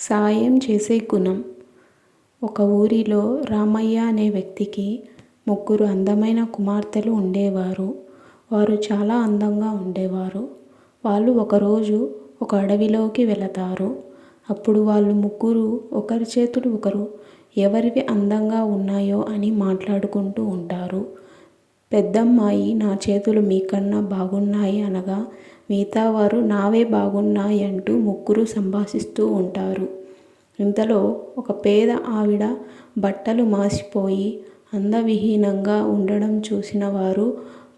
సాయం చేసే గుణం. ఒక ఊరిలో రామయ్య అనే వ్యక్తికి ముగ్గురు అందమైన కుమార్తెలు ఉండేవారు. వారు చాలా అందంగా ఉండేవారు. వాళ్ళు ఒకరోజు ఒక అడవిలోకి వెళతారు. అప్పుడు వాళ్ళు ముగ్గురు ఒకరి చేతులు ఒకరు ఎవరివి అందంగా ఉన్నాయో అని మాట్లాడుకుంటూ ఉంటారు. పెద్దమ్మాయి నా చేతులు మీకన్నా బాగున్నాయి అనగా మిగతా వారు నావే బాగున్నాయి అంటూ ముగ్గురు సంభాషిస్తూ ఉంటారు. ఇంతలో ఒక పేద ఆవిడ బట్టలు మాసిపోయి అందవిహీనంగా ఉండడం చూసిన వారు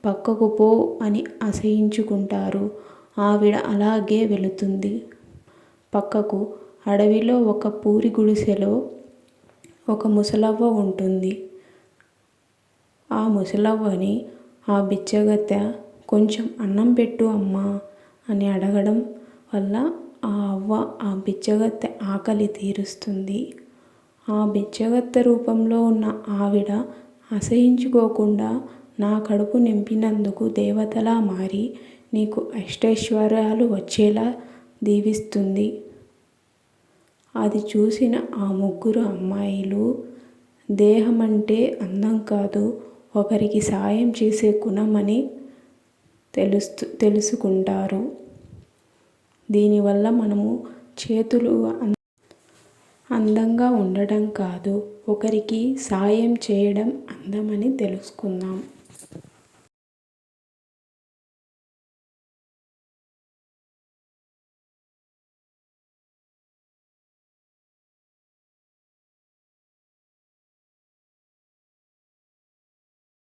పక్కకు పో అని అసహించుకుంటారు. ఆవిడ అలాగే వెళుతుంది. పక్కకు అడవిలో ఒక పూరి గుడిసెలో ఒక ముసలవ్వ ఉంటుంది. ఆ ముసలవ్వని ఆ బిచ్చగత్తె కొంచెం అన్నం పెట్టు అమ్మా అని అడగడం వల్ల ఆ అవ్వ ఆ బిచ్చగత్తె ఆకలి తీరుస్తుంది. ఆ బిచ్చగత్తె రూపంలో ఉన్న ఆవిడ అసహించుకోకుండా నా కడుపు నింపినందుకు దేవతలా మారి నీకు అష్టైశ్వర్యాలు వచ్చేలా దీవిస్తుంది. అది చూసిన ఆ ముగ్గురు అమ్మాయిలు దేహమంటే అందం కాదు ఒకరికి సాయం చేసే గుణమని తెలుస్తు తెలుసుకుంటారు. దీనివల్ల మనము చేతులు అందంగా ఉండడం కాదు. ఒకరికి సాయం చేయడం అందమని తెలుసుకుందాం.